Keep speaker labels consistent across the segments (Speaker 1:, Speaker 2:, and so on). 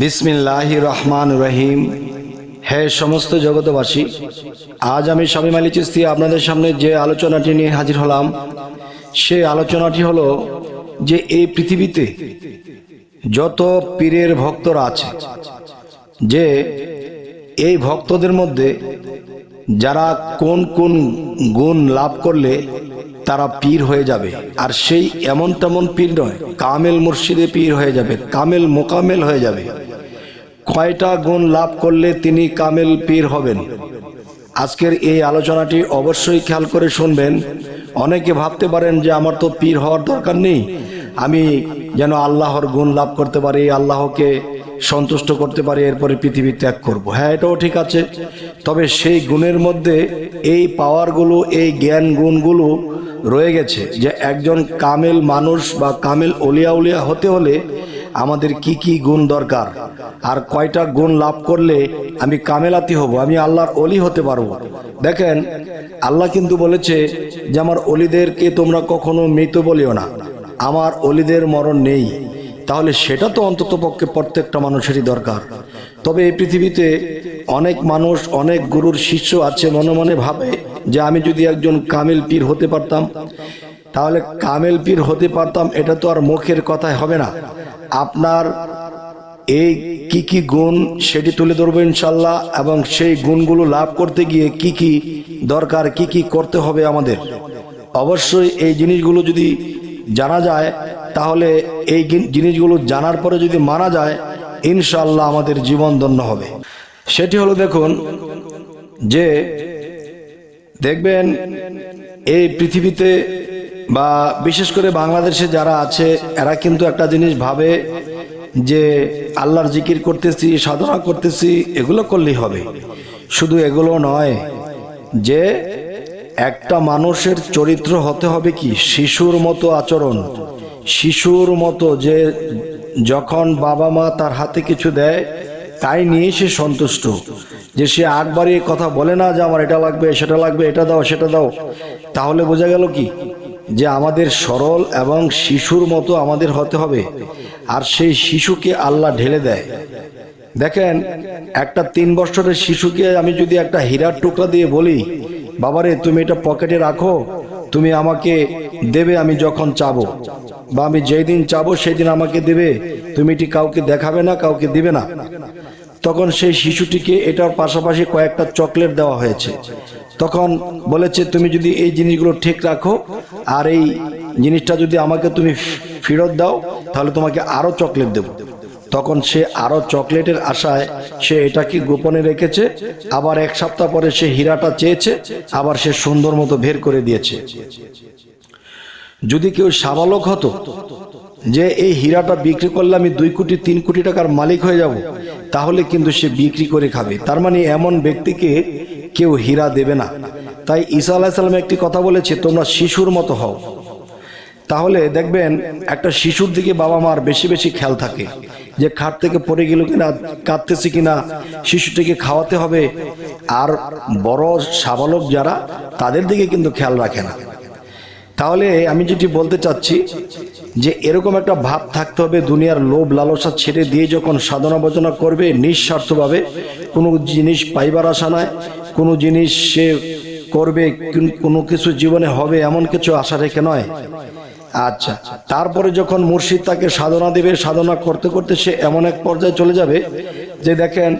Speaker 1: বিসমিল্লাহ রহমান রহিম। হে সমস্ত জগতবাসী আজ আমি স্বামী মালি চিস্তি আপনাদের সামনে যে আলোচনাটি নিয়ে হাজির হলাম সে আলোচনাটি হলো যে এই পৃথিবীতে যত পীরের ভক্তরা আছে, যে এই ভক্তদের মধ্যে যারা কোন কোন গুণ লাভ করলে তারা পীর হয়ে যাবে। আর সেই এমন তেমন পীর নয়, কামেল মুর্শিদে পীর হয়ে যাবে, কামেল মোকামেল হয়ে যাবে। কয়টা গুণ লাভ করলে তিনি কামেল পীর হবেন। আজকের এই আলোচনাটি অবশ্যই খেয়াল করে শুনবেন। অনেকে ভাবতে পারেন যে আমার তো পীর হওয়ার দরকার নেই। আমি যেন আল্লাহর গুণ লাভ করতে পারি, আল্লাহকে সন্তুষ্ট করতে পারি, এরপরে পৃথিবী ত্যাগ করব। হ্যাঁ এটাও ঠিক আছে। তবে সেই গুণের মধ্যে এই পাওয়ারগুলো, এই জ্ঞান গুণগুলো রয়ে গেছে যে একজন কামেল মানুষ বা কামেল অলিয়া উলিয়া হতে হলে আমাদের কি কি গুণ দরকার? আর কয়টা গুণ লাভ করলে আমি কামেলাতি হব, আমি আল্লাহর অলি হতে পারব? দেখেন, আল্লাহ কিন্তু বলেছে যে, আমার অলিদেরকে তোমরা কখনো মৃত বলিও না। আমার অলিদের মরণ নেই। তাহলে সেটা তো অন্তত পক্ষে প্রত্যেকটা মানুষেরই দরকার। তবে এই পৃথিবীতে অনেক মানুষ, অনেক গুরুর শিষ্য আছে, মনে মনে ভাবে যে, আমি যদি একজন কামিল পীর হতে পারতাম, তাহলে কামেল পীর হতে পারতাম, এটা তো আর মুখের কথায় হবে না। আপনার এই কি কি গুণ সেটি তুলে ধরবো ইনশাল্লাহ, এবং সেই গুণগুলো লাভ করতে গিয়ে কি কি দরকার, কি কি করতে হবে আমাদের। অবশ্যই এই জিনিসগুলো যদি জানা যায়, তাহলে এই জিনিসগুলো জানার পরে যদি মানা যায়, ইনশাল্লাহ আমাদের জীবন ধন্য হবে। সেটি হলো দেখুন যে, দেখবেন এই পৃথিবীতে বা বিশেষ করে বাংলাদেশে যারা আছে, এরা কিন্তু একটা জিনিস ভাবে যে আল্লাহর জিকির করতেছি, সাধনা করতেছি, এগুলো করলেই হবে। শুধু এগুলো নয়, যে একটা মানুষের চরিত্র হতে হবে কি? শিশুর মতো আচরণ। শিশুর মতো যে যখন বাবা মা তার হাতে কিছু দেয়, তাই নিয়ে সে সন্তুষ্ট। যে সে একবারই কথা বলে না যে আমার এটা লাগবে, সেটা লাগবে, এটা দাও, সেটা দাও। তাহলে বোঝা গেল কি? যে আমাদের সরল এবং শিশুর মতো আমাদের হতে হবে। আর সেই শিশুকে আল্লাহ ঢেলে দেয়। দেখেন, একটা তিন বছরের শিশুকে আমি যদি একটা হীরার টুকরা দিয়ে বলি, বাবারে, তুমি এটা পকেটে রাখো, তুমি আমাকে দেবে, আমি যখন চাবো। বা আমি যেই দিন চাবো সেই দিন আমাকে দেবে, তুমি এটি কাউকে দেখাবে না, কাউকে দিবে না। তখন সেই শিশুটিকে এটার পাশাপাশি কয়েকটা চকলেট দেওয়া হয়েছে। তখন বলেছে, তুমি যদি এই জিনিসগুলো ঠিক রাখো আর এই জিনিসটা যদি আমাকে তুমি ফেরত দাও, তাহলে তোমাকে আরও চকলেট দেবো। তখন সে আরও চকলেটের আশায় সে এটাকে গোপনে রেখেছে। আবার এক সপ্তাহ পরে সে হীরাটা চেয়েছে, আবার সে সুন্দর মতো বের করে দিয়েছে। যদি কেউ সাবালক হতো যে এই হীরাটা বিক্রি করলে আমি দুই কোটি, তিন কোটি টাকার মালিক হয়ে যাব, তাহলে কিন্তু সে বিক্রি করে খাবে। তার মানে এমন ব্যক্তিকে কেউ হীরা দেবে না। তাই ঈসা আলাহিসাল্লাম একটি কথা বলেছে, তোমরা শিশুর মতো হও। তাহলে দেখবেন, একটা শিশুর দিকে বাবা মার বেশি বেশি খেয়াল থাকে, যে খাট থেকে পড়ে গেল কিনা, কাঁদতেছে কিনা, শিশুটিকে খাওয়াতে হবে। আর বড় সাবালক যারা, তাদের দিকে কিন্তু খেয়াল রাখে না। তাহলে আমি যেটি বলতে চাচ্ছি যে এরকম একটা ভাব থাকতে হবে, দুনিয়ার লোভ লালসা ছেড়ে দিয়ে যখন সাধনা ভজনা করবে, নিঃস্বার্থভাবে কোনো জিনিস পাইবার আশা নয় কোনো জিনিস সে করবে কোনো কিছু জীবনে হবে এমন কিছু আশা রেখে নয়। আচ্ছা তারপরে যখন মুর্শিদ তাকে সাধনা দেবে, সাধনা করতে করতে সে এমন এক পর্যায়ে চলে যাবে যে দেখেন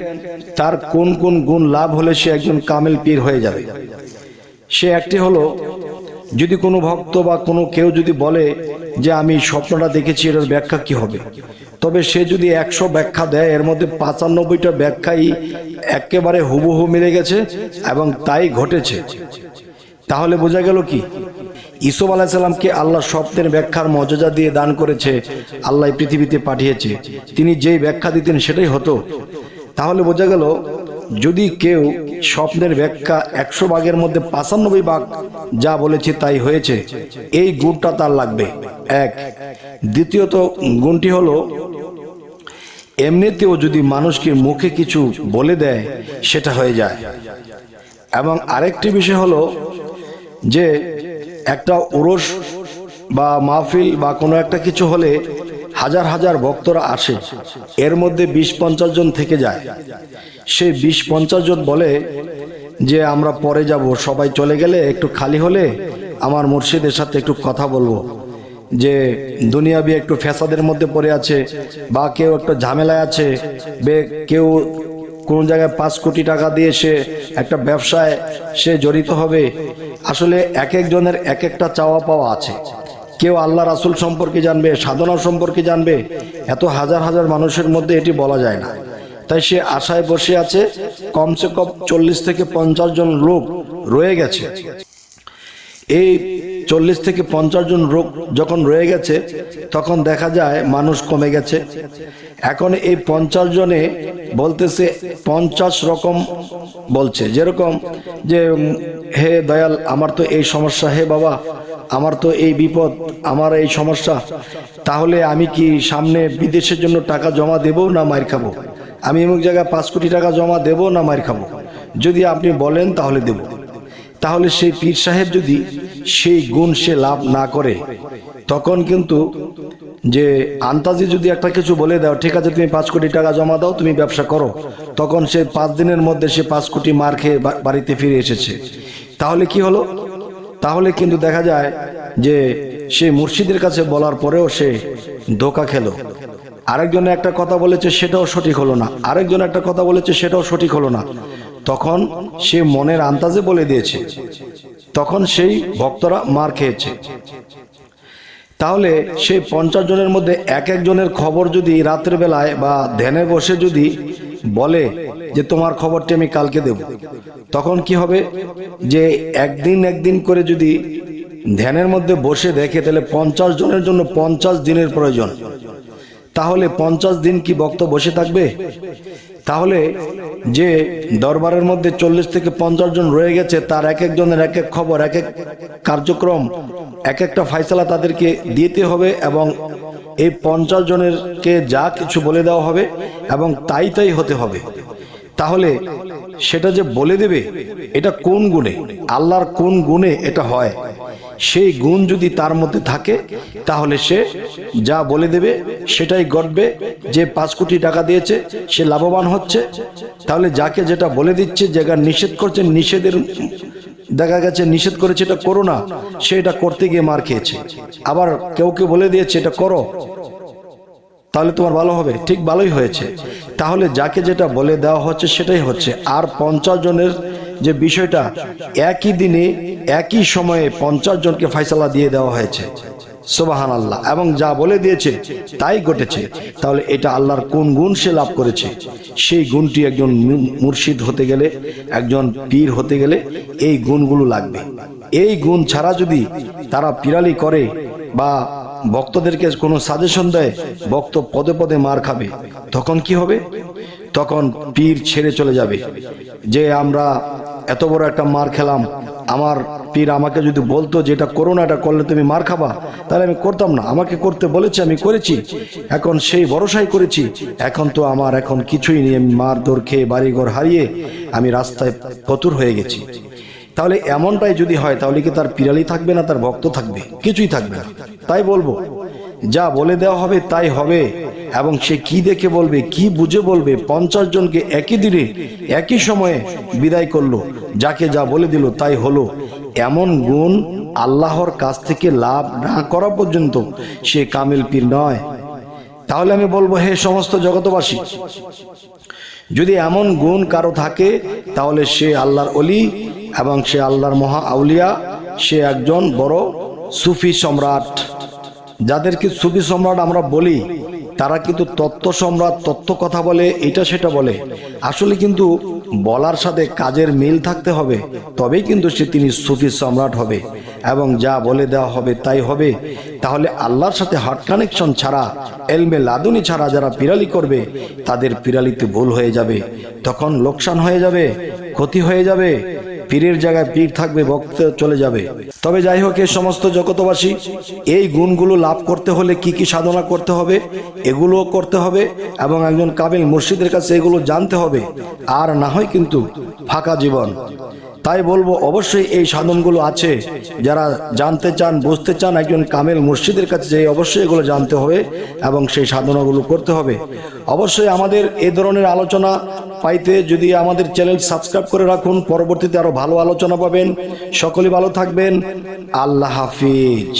Speaker 1: তার কোন কোন গুণ লাভ হলে সে একজন কামেল পীর হয়ে যাবে। সে একটি হলো যদি কোনো ভক্ত বা কোনো কেউ যদি বলে যে আমি স্বপ্নটা দেখেছি, এটার ব্যাখ্যা কি হবে? তবে সে যদি একশো ব্যাখ্যা দেয়, এর মধ্যে পাঁচানব্বইটা ব্যাখ্যাই একেবারে হুবহু মিলে গেছে এবং তাই ঘটেছে। তাহলে বোঝা গেল কি? ইসুফ আলাহিসাল্লামকে আল্লাহ স্বপ্নের ব্যাখ্যার মর্যাদা দিয়ে দান করেছে, আল্লাহ পৃথিবীতে পাঠিয়েছে। তিনি যেই ব্যাখ্যা দিতেন সেটাই হতো। তাহলে বোঝা গেল যদি কেউ স্বপ্নের ব্যাখ্যা একশো ভাগের মধ্যে পাঁচানব্বই ভাগ যা বলেছে তাই হয়েছে, এই গুণটা তার লাগবে। এক। দ্বিতীয়ত গুণটি হলো, এমনিতেও যদি মানুষকে মুখে কিছু বলে দেয়, সেটা হয়ে যায়। এবং আরেকটি বিষয় হলো যে, একটা ওরস বা মাহফিল বা কোনো একটা কিছু হলে হাজার হাজার ভক্তরা আসে। এর মধ্যে বিশ পঞ্চাশ জন থেকে যায়। সেই বিশ পঞ্চাশ জন বলে যে, আমরা পরে যাব, সবাই চলে গেলে একটু খালি হলে আমার মুর্শিদের সাথে একটু কথা বলব। যে, দুনিয়াবি একটু ফ্যাসাদের মধ্যে পড়ে আছে বা কেউ একটা ঝামেলায় আছে, বে, কেউ কোন জায়গায় পাঁচ কোটি টাকা দিয়ে সে একটা ব্যবসায় সে জড়িত হবে। আসলে এক একজনের এক একটা চাওয়া পাওয়া আছে। কেউ আল্লাহ রাসুল সম্পর্কে জানবে, সাধনা সম্পর্কে জানবে, এত হাজার হাজার মানুষের মধ্যে এটি বলা যায় না। তাই সে আশায় বসে আছে, কমসে কম চল্লিশ থেকে পঞ্চাশ জন লোক রয়ে গেছে। এই চল্লিশ থেকে পঞ্চাশ জন লোক যখন রয়ে গেছে, তখন দেখা যায় মানুষ কমে গেছে। এখন এই পঞ্চাশ জনে বলতেছে পঞ্চাশ রকম বলছে। যেরকম যে হে দয়াল, আমার তো এই সমস্যা, হে বাবা, আমার তো এই বিপদ, আমার এই সমস্যা, তাহলে আমি কি সামনে বিদেশের জন্য টাকা জমা দেব না মার খাব? আমি এমন জায়গায় পাঁচ কোটি টাকা জমা দেব না মার খাব? যদি আপনি বলেন, তাহলে দেব। তাহলে সেই পীর সাহেব যদি সেই গুণ সে লাভ না করে, তখন কিন্তু যে আন্তাজি যদি একটা কিছু বলে দাও, ঠিক আছে, তুমি পাঁচ কোটি টাকা জমা দাও, তুমি ব্যবসা করো, তখন সে পাঁচ দিনের মধ্যে সে পাঁচ কোটি মার খেয়ে বাড়িতে ফিরে এসেছে। তাহলে কি হলো? তাহলে কিন্তু দেখা যায় যে সে মুর্শিদের কাছে বলার পরেও সে ধোকা খেলো। আরেকজনে একটা কথা বলেছে, সেটাও সঠিক হলো না। আরেকজন একটা কথা বলেছে, সেটাও সঠিক হলো না। তখন সে মনের আন্তাজে বলে দিয়েছে। তখন সেই ভক্তরা মার খেয়েছে। তাহলে সেই পঞ্চাশ জনের মধ্যে এক একজনের খবর যদি রাতের বেলায় বা ধ্যানে বসে যদি বলে যে তোমার খবরটি আমি কালকে দেব, তখন কি হবে? যে একদিন একদিন করে যদি ধ্যানের মধ্যে বসে দেখে, তাহলে পঞ্চাশ জনের জন্য পঞ্চাশ দিনের প্রয়োজন। তাহলে পঞ্চাশ দিন কি বক্ত বসে থাকবে? তাহলে যে দরবারের মধ্যে চল্লিশ থেকে পঞ্চাশ জন রয়ে গেছে, তার এক একজনের এক এক খবর, এক এক কার্যক্রম, এক একটা ফাইসলা তাদেরকে দিতে হবে এবং এই পঞ্চাশ জনেরকে যা কিছু বলে দেওয়া হবে এবং তাই তাই হতে হবে। তাহলে সেটা যে বলে দেবে, এটা কোন গুণে? আল্লাহর কোন গুণে এটা হয়? সেই গুণ যদি তার মধ্যে থাকে, তাহলে সে যা বলে দেবে, সেটাই ঘটবে। যে পাঁচ কোটি টাকা দিয়েছে, সে লাভবান হচ্ছে। তাহলে যাকে যেটা বলে দিচ্ছে জায়গা নিষেধ করছে, নিষেধের দেখা গেছে, নিষেধ করেছে, এটা করো না। সে এটা করতে গিয়ে মার খেয়েছে। আবার কেউ কেউ বলে দিয়েছে, এটা করো। তাহলে তোমার ভালো হবে। ঠিক ভালোই হয়েছে। তাহলে যাকে যেটা বলে দেওয়া হচ্ছে, সেটাই হচ্ছে। আর পঞ্চাশ জনের যে বিষয়টা একই দিনে, একই সময়ে পঞ্চাশ জনকে ফয়সালা দিয়ে দেওয়া হয়েছে। সোবাহান আল্লাহ এবং যা বলে দিয়েছে, তাই ঘটেছে। তাহলে এটা আল্লাহর কোন গুণ সে লাভ করেছে? সেই গুণটি একজন মুর্শিদ হতে গেলে, একজন পীর হতে গেলে এই গুণগুলো লাগবে। এই গুণ ছাড়া যদি তারা পিরালি করে বা ভক্তদেরকে কোনো সাজেশন দেয়, ভক্ত পদে পদে মার খাবে। তখন কি হবে? তখন পীর ছেড়ে চলে যাবে। যে আমরা এত বড় একটা মার খেলাম, আমার পীর আমাকে যদি বলতো যে এটা করো না, এটা করলে তুমি মার খাবা, তাহলে আমি করতাম না। আমাকে করতে বলেছে, আমি করেছি। এখন সেই ভরসাই করেছি। এখন তো আমার এখন কিছুই নেই। আমি মার দৌড় খেয়ে বাড়িঘর হারিয়ে আমি রাস্তায় ফতুর হয়ে গেছি। তাহলে এমনটাই যদি হয়, তাহলে কি তার পিরালি থাকবে না, তার ভক্ত থাকবে? কিছুই থাকবে না। তাই বলব, যা বলে দেওয়া হবে, তাই হবে। এবং সে কি দেখে বলবে, কি বুঝে বলবে, পঞ্চাশ জনকে একই দিনে, একই সময়ে বিদায় করল। যাকে যা বলে দিল, তাই হলো। এমন গুণ আল্লাহর কাছ থেকে লাভ না করা পর্যন্ত সে কামিল পীর নয়। তাহলে আমি বলব, হে সমস্ত জগতবাসী যদি এমন গুণ কারও থাকে, তাহলে সে আল্লাহর অলি এবং সে আল্লাহর মহা আউলিয়া, সে একজন বড় সুফি সম্রাট। যাদেরকে সুফি সম্রাট আমরা বলি, তারা কিন্তু তত্ত্ব সম্রাট, তত্ত্ব কথা বলে, এটা সেটা বলে। আসলে কিন্তু বলার সাথে কাজের মিল থাকতে হবে, তবেই কিন্তু সে তিনি সুফি সম্রাট হবে। এবং যা বলে দেওয়া হবে তাই হবে। তাহলে আল্লাহর সাথে হার্ট কানেকশন ছাড়া, এলমে লাদুনি ছাড়া যারা পিরালি করবে, তাদের পিরালিতে ভুল হয়ে যাবে, তখন লোকসান হয়ে যাবে। ক্ষতি হয়ে যাবে, পীরের জায়গায় পীর থাকবে, ভক্ত চলে যাবে। তবে যাই হোক এই সমস্ত জগতবাসী, এই গুণগুলো লাভ করতে হলে কি কি সাধনা করতে হবে, এগুলোও করতে হবে এবং একজন কাবিল মুর্শিদের কাছে এগুলো জানতে হবে, আর না হয় কিন্তু ফাঁকা জীবন। তাই বলব, অবশ্যই এই সাধনগুলো আছে। যারা জানতে চান, বুঝতে চান, একজন কামেল মসজিদের কাছে যে অবশ্যই এগুলো জানতে হবে এবং সেই সাধনাগুলো করতে হবে। অবশ্যই আমাদের এ ধরনের আলোচনা পাইতে যদি আমাদের চ্যানেল সাবস্ক্রাইব করে রাখুন, পরবর্তীতে আরও ভালো আলোচনা পাবেন। সকলে ভালো থাকবেন। আল্লাহ হাফিজ।